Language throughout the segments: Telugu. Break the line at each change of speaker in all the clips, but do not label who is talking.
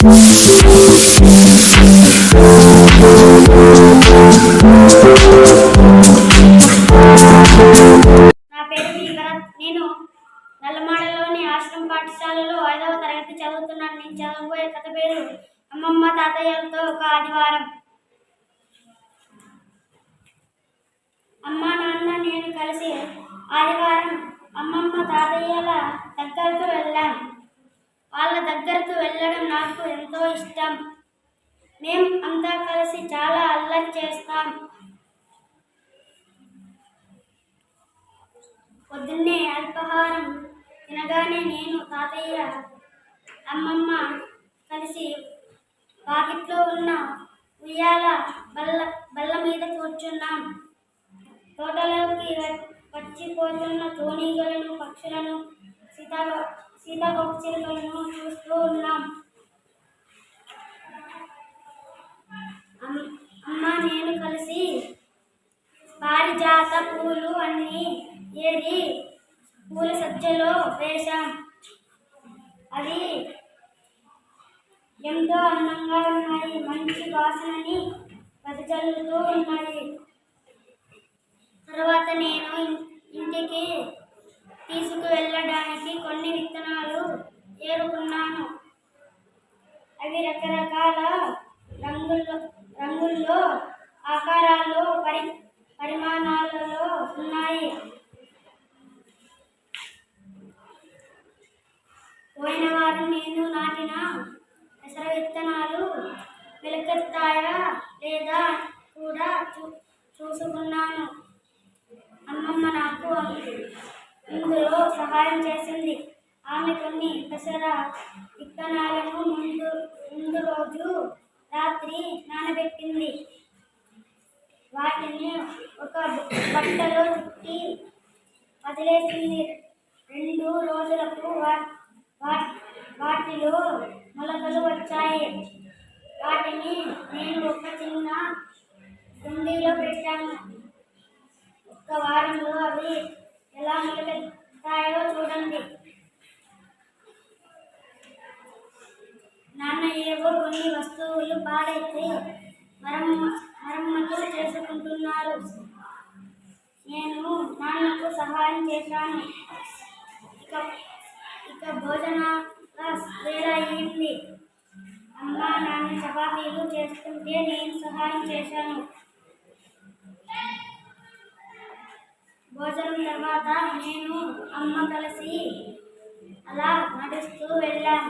నా పేరు విభరత్ నేను నల్లమాడలోని ఆశ్రమ పాఠశాలలో ఐదవ తరగతి చదువుతున్నాను. నేను చదవబోయే కథ పేరు అమ్మమ్మ తాతయ్యలతో ఒక ఆదివారం. అమ్మ నాన్న నేను కలిసి ఆదివారం అమ్మమ్మ తాతయ్యల దగ్గరకు వెళ్ళాం. వాళ్ళ దగ్గరకు వెళ్ళడం నాకు ఎంతో ఇష్టం. మేం అంతా కలిసి చాలా అల్లరి చేస్తాం. పొద్దున్నే అల్పాహారం తినగానే నేను తాతయ్య అమ్మమ్మ కలిసి పాకెట్లో ఉన్న ఉయ్యాల బల్ల బల్ల మీద కూర్చున్నాం. తోటలోకి వచ్చిపోతున్న తోణీగలను పక్షులను సీతా సీతాపక్షులను చూస్తూ ఉన్నాం అమ్- అమ్మ నేను కలిసి పారిజాత పూలు అన్ని ఏరి పూల సజ్జలో వేశాం అవి ఎంతో అందంగా ఉన్నాయి మంచి వాసనని వెదజల్లుతూ ఉన్నాయి తర్వాత నేను ఇంటికి తీసుకువెళ్ళడానికి కొన్ని విత్తనాలు ఏరుకున్నాను. అవి రకరకాల రంగుల్లో రంగుల్లో ఆకారాల్లో పరి పరిమాణాలలో ఉన్నాయి. పోయిన వారం నేను నాటిన పెసర విత్తనాలు వెలకెత్తాయా లేదా కూడా చూ చూసుకున్నాను. అమ్మమ్మ నాకు ఇందులో సహాయం చేసింది. ఆమె కొన్ని పెసర విత్తనాలను ముందు ముందు రోజు రాత్రి నానబెట్టింది. వాటిని ఒక బట్టలో చుట్టి వదిలేసింది. రెండు రోజులకు వా- వా- వాటిలో మొలకలు వచ్చాయి. వాటిని నేను ఒక చిన్న కుండీలో పెట్టాను. ఒక వారంలో అవి ఎలా మొలకెత్తాయో చూడండి. నాన్న ఏవో కొన్ని వస్తువులు పాడైతే మరమ్మ మరమ్మతులు చేసుకుంటున్నారు. నేను నాన్నకు సహాయం చేశాను. ఇక ఇక భోజన వేళ అయింది అమ్మ నాన్న చపాతీలు చేస్తుంటే నేను సహాయం చేశాను. భోజనం తర్వాత నేను అమ్మ కలిసి అలా నడుస్తూ వెళ్ళాం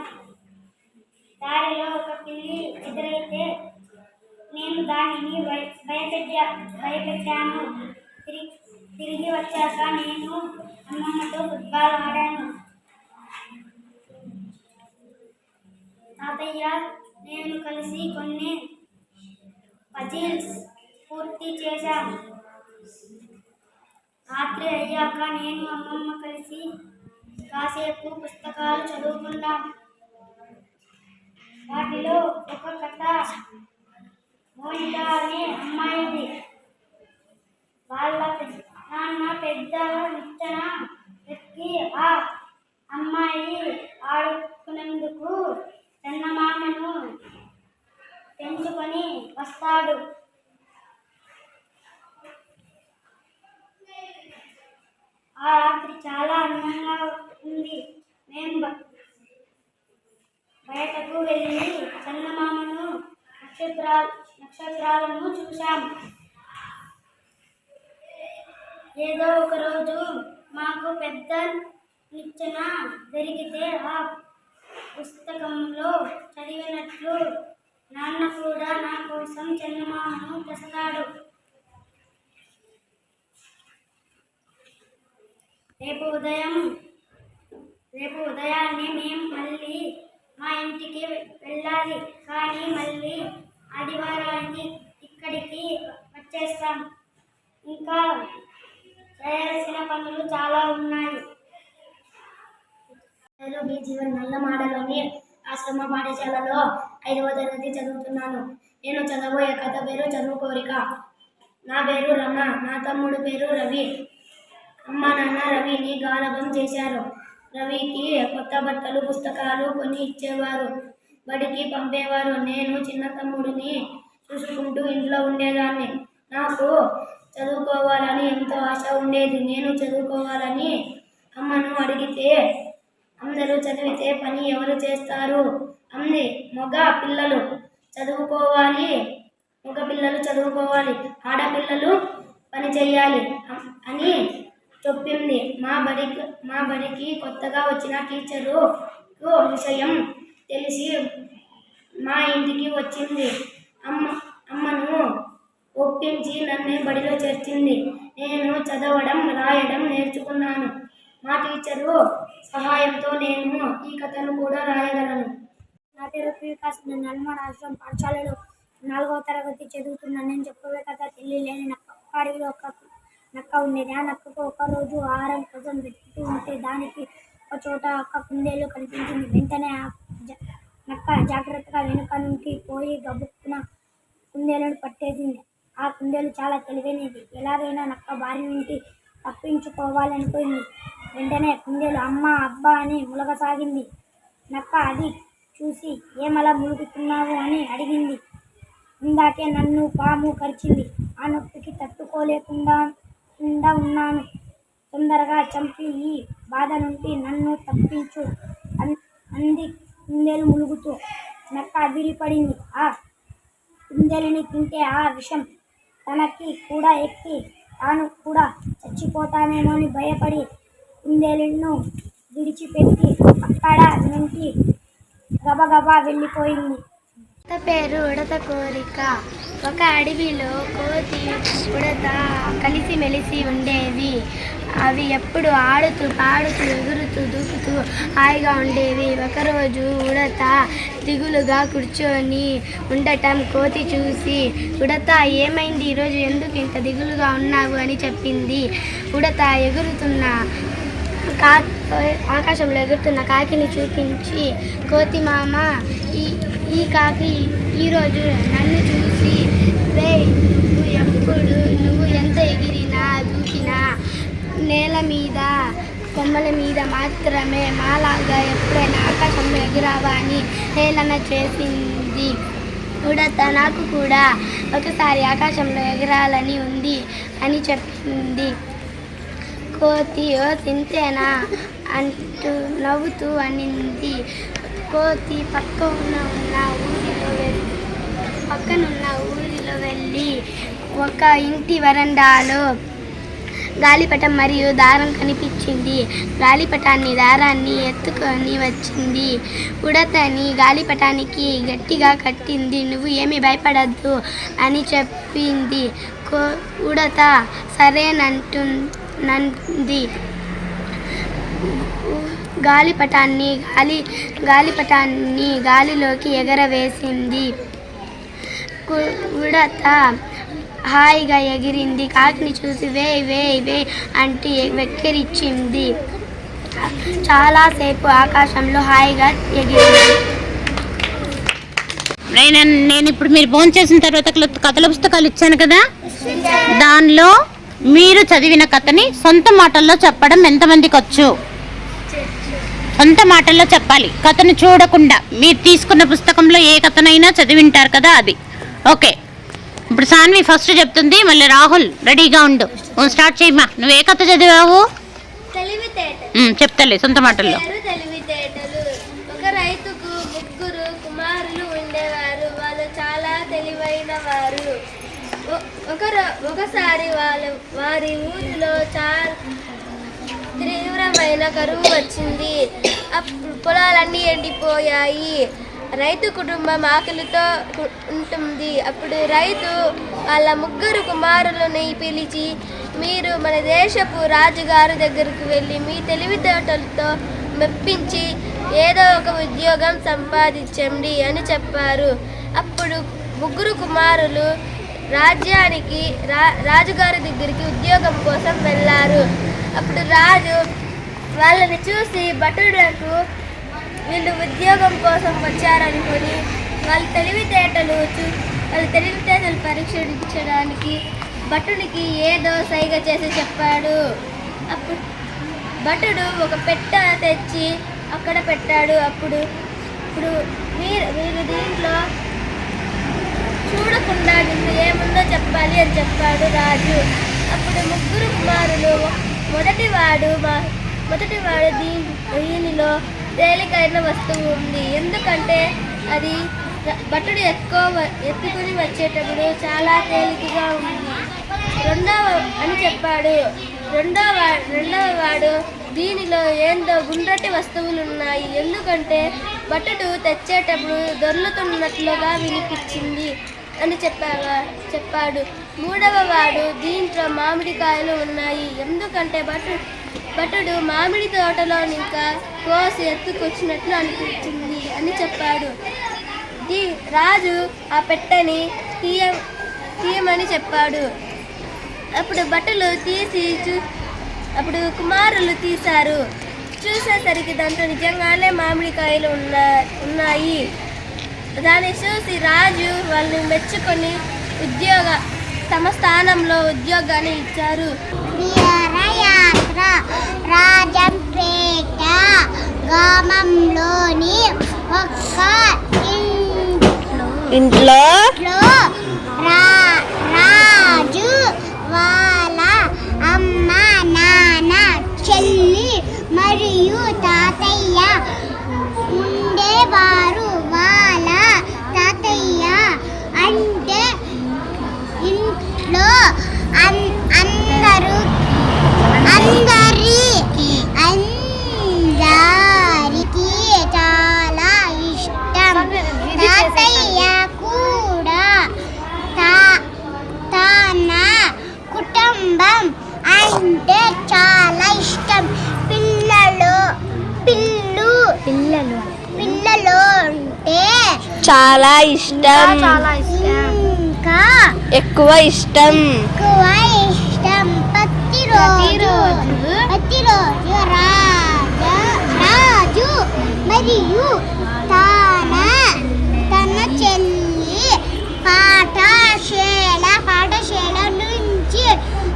దారిలో ఒక పిల్లి ఎదురైతే నేను దానిని భయపెట్టా భయపెట్టాను. తిరిగి తిరిగి వచ్చాక నేను అమ్మమ్మతో ఫుట్బాల్ ఆడాను. తాతయ్య నేను కలిసి కొన్ని పజిల్స్ పూర్తి చేశాను. రాత్రి అయ్యాక నేను అమ్మమ్మ కలిసి కాసేపు పుస్తకాలు చదువుకున్నాం వాటిలో ఒక కథ. మోనిక అనే అమ్మాయిది. వాళ్ళ నాన్న పెద్ద నిచ్చెన ఎక్కి ఆ అమ్మాయి ఆడుకునేందుకు చందమామను పెంచుకొని వస్తాడు. ఆ రాత్రి చాలా అందంగా ఉంది. మేము బ- బయటకు వెళ్ళి చందమామను నక్షత్రాలు నక్షత్రాలను చూశాం. ఏదో ఒక రోజు మాకు పెద్ద నిచ్చెన జరిగితే ఆ పుస్తకంలో చదివినట్లు నాన్న కూడా నా కోసం చందమామను తెస్తాడు. రేపు ఉదయం రేపు ఉదయాన్నే మేము మళ్ళీ మా ఇంటికి వెళ్ళాలి. కానీ మళ్ళీ ఆదివారానికి ఇక్కడికి వచ్చేస్తాం. ఇంకా చేయాల్సిన పనులు చాలా ఉన్నాయి. నేను మీ నల్లమాడలోని ఆశ్రమ పాఠశాలలో ఐదవ తరగతి చదువుతున్నాను. నేను చదవబోయే కథ పేరు చదువు కోరిక. నా పేరు రమ నా తమ్ముడు పేరు రవి. అమ్మ నాన్న రవిని గాలభం చేశారు. రవికి కొత్త బట్టలు పుస్తకాలు కొని ఇచ్చేవారు.
బడికి పంపేవారు. నేను చిన్న తమ్ముడిని చూసుకుంటూ ఇంట్లో ఉండేదాన్ని. నాకు చదువుకోవాలని ఎంతో ఆశ ఉండేది. నేను చదువుకోవాలని అమ్మను అడిగితే అందరూ చదివితే పని ఎవరు చేస్తారు? అంది. మగ పిల్లలు చదువుకోవాలి. మగ పిల్లలు చదువుకోవాలి. ఆడపిల్లలు పని చేయాలి అని చెప్పింది మా బడికి మా బడికి కొత్తగా వచ్చిన టీచరు విషయం తెలిసి మా ఇంటికి వచ్చింది. అమ్మ అమ్మను ఒప్పించి నన్ను బడిలో చేర్చింది. నేను చదవడం రాయడం నేర్చుకున్నాను. మా టీచరు సహాయంతో నేను ఈ కథను కూడా రాయగలను.
నా పేరు వికాస్ నేను ఆశ్రమం పాఠశాలలో నాలుగవ తరగతి చదువుతున్నాను నేను చెప్పే కథ తెలియలేని లేని ఒక నక్క ఉండేది. ఆ నక్కకు ఒకరోజు ఆహారం కోసం వెతుకుతూ ఉంటే దానికి ఒక చోట ఒక కుందేలు కనిపించింది. వెంటనే ఆ జ- నక్క జాగ్రత్తగా వెనుక నుండి పోయి గబుక్కున కుందేలును పట్టేసింది. ఆ కుందేలు చాలా తెలివైనది. ఎలాగైనా నక్క బారి నుండి తప్పించుకోవాలనుకుంది. వెంటనే కుందేలు అమ్మ అబ్బా అని ములగసాగింది నక్క అది చూసి ఏమలా ములుగుతున్నావు అని అడిగింది. ఇందాకే నన్ను పాము కరిచింది. ఆ నొప్పికి తట్టుకోలేకుండా కుండా ఉన్నాను. తొందరగా చంపి ఈ బాధ నుండి నన్ను తప్పించు. అన్- అంది కుందేలు ములుగుతూ నక్క అదిరిపడింది ఆ కుందేలిని తింటే ఆ విషం తనకి కూడా ఎక్కి తాను కూడా చచ్చిపోతానేమో అని భయపడి కుందేలును విడిచిపెట్టి అక్కడ నుండి గబగబా వెళ్ళిపోయింది.
పేరు ఉడత కోరిక. ఒక అడవిలో కోతి ఉడత కలిసిమెలిసి ఉండేవి. అవి ఎప్పుడు ఆడుతూ పాడుతూ ఎగురుతూ దూకుతూ హాయిగా ఉండేవి. ఒకరోజు ఉడత దిగులుగా కూర్చొని ఉండటం కోతి చూసి ఉడత ఏమైంది? ఈరోజు ఎందుకు ఇంత దిగులుగా ఉన్నావు? అని చెప్పింది. ఉడత ఎగురుతున్న కా ఆకాశంలో ఎగురుతున్న కాకిని చూపించి కోతి మామ ఈ ఈ కాకి ఈరోజు నన్ను చూసి రే నువ్వు ఎప్పుడు నువ్వు ఎంత ఎగిరినా దూకినా నేల మీద కొమ్మల మీద మాత్రమే మాలాగా ఎప్పుడైనా ఆకాశంలో ఎగిరావా అని హేళన చేసింది ఉడత నాకు కూడా ఒకసారి ఆకాశంలో ఎగరాలని ఉంది అని చెప్పింది. కోతి ఓ తింతేనా? అంటూ నవ్వుతూ అనింది. కోతి పక్క ఉన్న ఉన్న ఊరిలో వెళ్ళి పక్కనున్న ఊరిలో వెళ్ళి ఒక ఇంటి వరండాలో గాలిపటం మరియు దారం కనిపించింది. గాలిపటాన్ని దారాన్ని ఎత్తుకొని వచ్చింది. ఉడతని గాలిపటానికి గట్టిగా కట్టింది. నువ్వు ఏమి భయపడద్దు అని చెప్పింది. కో ఉడత సరేనంటు నంది. గాలిపటాన్ని గాలి గాలిపటాన్ని గాలిలోకి ఎగరవేసింది. ఉడత హాయిగా ఎగిరింది. కాకిని చూసి వే వే వే అంటే వెక్కిరిచ్చింది. చాలాసేపు ఆకాశంలో హాయిగా ఎగిరింది.
నేను నేను ఇప్పుడు మీరు ఫోన్ చేసిన తర్వాత కథల పుస్తకాలు ఇచ్చాను కదా? దానిలో మీరు చదివిన కథని సొంత మాటల్లో చెప్పడం ఎంతమందికి వచ్చు? సొంత మాటల్లో చెప్పాలి. కథను చూడకుండా మీరు తీసుకున్న పుస్తకంలో ఏ కథనైనా చదివింటారు కదా అది. ఓకే. ఇప్పుడు సాన్వి ఫస్ట్ చెప్తుంది మళ్ళీ రాహుల్ రెడీగా ఉండు. స్టార్ట్ చేయమ్మా. నువ్వు ఏ కథ చదివావు? చెప్తలే సొంత మాటల్లో.
ఒకరు ఒకసారి వాళ్ళ వారి ఊరిలో చాలా తీవ్రమైన కరువు వచ్చింది. అప్పుడు పొలాలన్నీ ఎండిపోయాయి. రైతు కుటుంబం ఆకలితో ఉంటుంది. అప్పుడు రైతు వాళ్ళ ముగ్గురు కుమారులని పిలిచి మీరు మన దేశపు రాజుగారి దగ్గరికి వెళ్ళి మీ తెలివితేటలతో మెప్పించి ఏదో ఒక ఉద్యోగం సంపాదించండి అని చెప్పారు. అప్పుడు ముగ్గురు కుమారులు రాజ్యానికి రా రాజుగారి దగ్గరికి ఉద్యోగం కోసం వెళ్ళారు. అప్పుడు రాజు వాళ్ళని చూసి భటులకు వీళ్ళు ఉద్యోగం కోసం వచ్చారనుకొని వాళ్ళ తెలివితేటలు చూ వాళ్ళ తెలివితేటలు పరీక్షించడానికి భటునికి ఏదో సైగ చేసి చెప్పాడు. అప్పుడు భటుడు ఒక పెట్ట తెచ్చి అక్కడ పెట్టాడు. అప్పుడు
ఇప్పుడు మీరు మీరు దీంట్లో చూడకుండా నిన్ను ఏముందో చెప్పాలి అని చెప్పాడు రాజు. అప్పుడు ముగ్గురు కుమారులు మొదటివాడు మా మొదటివాడు దీ దీనిలో తేలికైన వస్తువు ఉంది. ఎందుకంటే అది బట్టడు ఎక్కువ ఎత్తుకుని వచ్చేటప్పుడు చాలా తేలికగా ఉంది. రెండవ అని చెప్పాడు. రెండవ రెండవ వాడు దీనిలో ఏందో గుండ్రటి వస్తువులు ఉన్నాయి ఎందుకంటే బట్టడు తెచ్చేటప్పుడు దొర్లుతున్నట్లుగా వినిపించింది అని చెప్పావా చెప్పాడు. మూడవ వాడు దీంట్లో మామిడికాయలు ఉన్నాయి. ఎందుకంటే భటు భటుడు మామిడి తోటలో ఇంకా కోసి ఎత్తుకొచ్చినట్లు అనిపించింది అని చెప్పాడు. రాజు ఆ పెట్టని తీయ తీయమని చెప్పాడు. అప్పుడు బట్టలు తీసి చూ అప్పుడు కుమారులు తీశారు. చూసేసరికి దాంట్లో నిజంగానే మామిడికాయలు ఉన్నా ఉన్నాయి. దాన్ని చూసి రాజు వాళ్ళని మెచ్చుకొని ఉద్యోగ తమ స్థానంలో ఉద్యోగాన్ని ఇచ్చారు.
రాజంపేట గ్రామంలోని ఒక్క ఇంట్లో రాజు వాళ్ళ అమ్మ నాన్న చెల్లి మరియు తాతయ్య ఉండేవారు. ఇష్టం. చాలా ఇష్టం. ఇంకా
ఎక్కువ ఇష్టం.
ఎక్కువ ఇష్టం. ప్రతిరోజు ప్రతిరోజు రాజు రాజు మరియు తన తన చెల్లి పాఠశాల పాఠశాల నుంచి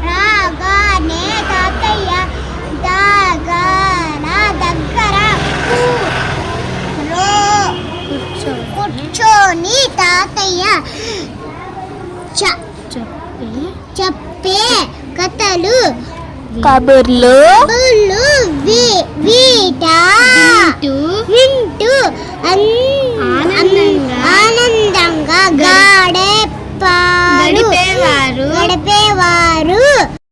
రాగానే తాతయ్య దగ్గర దగ్గర కూ- రో- కూర్చొని తాతయ్య చ- చెప్పే కథలు
కబుర్లు
వీట వింటూ ఆనందంగా గడపారు
గడిపేవారు.
గడిపేవారు